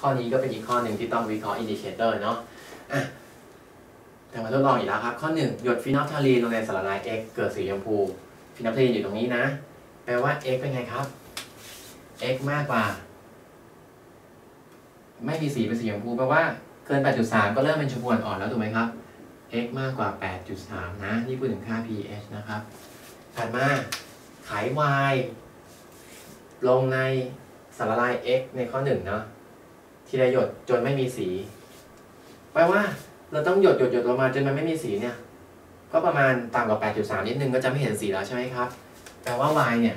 ข้อนี้ก็เป็นอีกข้อหนึ่งที่ต้องวิเคราะห์อินดิเคเตอร์เนาะอะแต่มาทดลองอีกแล้วครับ ข้อหนึ่งหยดฟีนอลทาลีนลงในสารละลาย X เกิดสีชมพูฟีนอลทาลีนอยู่ตรงนี้นะ แปลว่า X เป็นไงครับ X มากกว่า ไม่มีสีเป็นสีชมพูแปลว่าเกิน 8.3 ก็เริ่มเป็นชมพูอ่อนแล้วถูกไหมครับ x มากกว่า 8.3 นะ นี่พูดถึงค่า pH นะครับถัดมาไข y ลงในสารละลาย x ในข้อหนึ่งเนาะ ทีละหยดจนไม่มีสีแปลว่าเราต้องหยดหยดหยดลงมาจนมันไม่มีสีเนี่ย ก็ประมาณต่ำกว่า 8.3 นิดนึงก็จะไม่เห็นสีแล้วใช่ไหมครับ แปลว่า y เนี่ย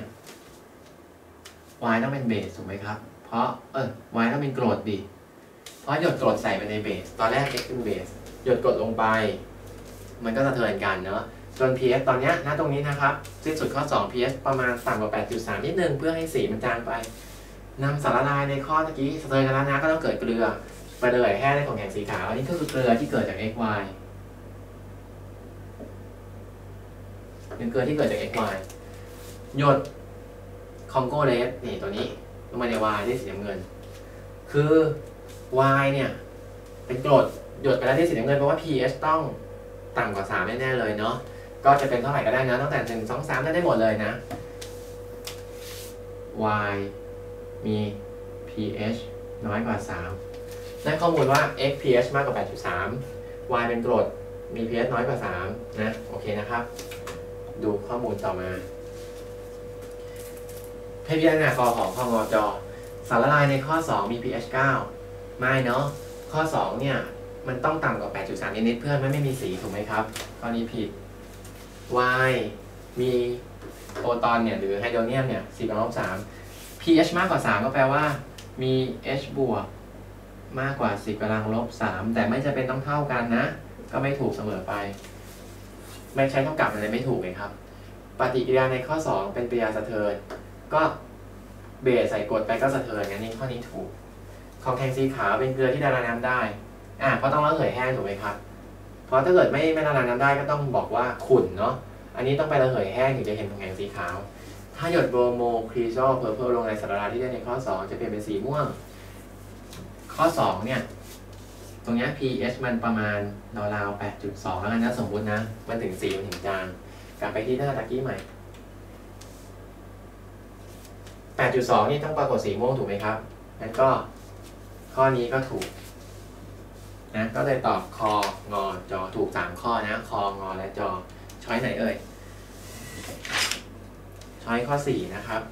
y ต้องเป็นเบสถูกไหมครับ เพราะเออ y ต้องเป็นกรดดิ เพราะหยดกรดใส่ไปในเบส ตอนแรก x เป็นเบส หยดกรดลงไป มันก็สะเทือนกันเนาะ จน pH ตอนนี้ณตรงนี้นะครับสิ้นสุดข้อ 2 pH ประมาณต่ำกว่า 8.3 นิดนึงเพื่อให้สีมันจางไป นำสารละลายในข้อตะกี้สะเทือนกันแล้วนะก็ต้องเกิดเกลือไปเลยแห้ในของแข็งสีขาว อันนี้ก็คือเกลือที่เกิดจาก xy เป็นเกลือที่เกิดจาก xy หยดคองโกเลสนี่ตัวนี้ลงมาใน y ที่สีน้ำเงิน คือ y เนี่ย เป็นกรดหยดไปแล้วที่สีน้ำเงินเพราะว่า pH ต้องต่ำกว่า 3 แน่ ๆ เลยเนาะก็จะเป็นเท่าไหร่ก็ได้นะตั้งแต่ 1 2 3 ได้ได้หมดเลยนะ y มี pH น้อยกว่า 3 ได้ข้อมูลว่า x pH มากกว่า 8.3 y เป็นกรด มี pH น้อยกว่า 3 นะ โอเคนะครับ ดูข้อมูลต่อมา ให้พิจารณากอของข้องอจอสารละลายในข้อ 2 มี pH 9 ไม่เนาะ ข้อ 2 เนี่ย มันต้องต่ำกว่า 8.3 นิดๆเพื่อนมันไม่มีสีถูกไหมครับข้อนี้ผิด y มีโปรตอนเนี่ยหรือไฮโดรเนียมเนี่ย10ลบ3 pH มากกว่า 3 ก็แปลว่า มี H บวกมากกว่า 10กำลังลบ 3 แต่ไม่จะเป็นต้องเท่ากันนะ ก็ไม่ถูกเสมอไป ไม่ใช้เท่ากับมันเลยไม่ถูกเลยครับ ปฏิกิริยาในข้อ 2 เป็นปฏิกิริยาสะเทิน ก็เบสใส่กรดไปก็สะเทินงั้นนี่ข้อนี้ถูก ของแข็งสีขาวเป็นเกลือที่ละลายน้ำได้ อ่าเพราะต้องระเหยแห้งถูกไหมครับ เพราะถ้าเกิดไม่ไม่ละลายน้ำได้ก็ต้องบอกว่าขุ่นเนาะ อันนี้ต้องไประเหยแห้งถึงจะเห็นของแข็งสีขาว ถ้าหยดโบรโมครีโซเพอร์เพลลงในสารละลายที่ได้ในข้อ 2 จะเปลี่ยนเป็นสีม่วง ข้อ 2 เนี่ย ตรงนี้ pH มันประมาณราวๆ8.2 แล้วกันนะสมมุตินะ มันถึงสีมันถึงจางกลับไปที่หน้าตะกี้ใหม่ 8.2 นี่ต้องปรากฏสีม่วงถูกไหมครับงั้นก็ข้อนี้ก็ถูกนะก็เลยตอบคองอจอถูก 3 ข้อนะคองอและจอช้อยไหนเอ่ย ช้อยข้อ 4 นะครับ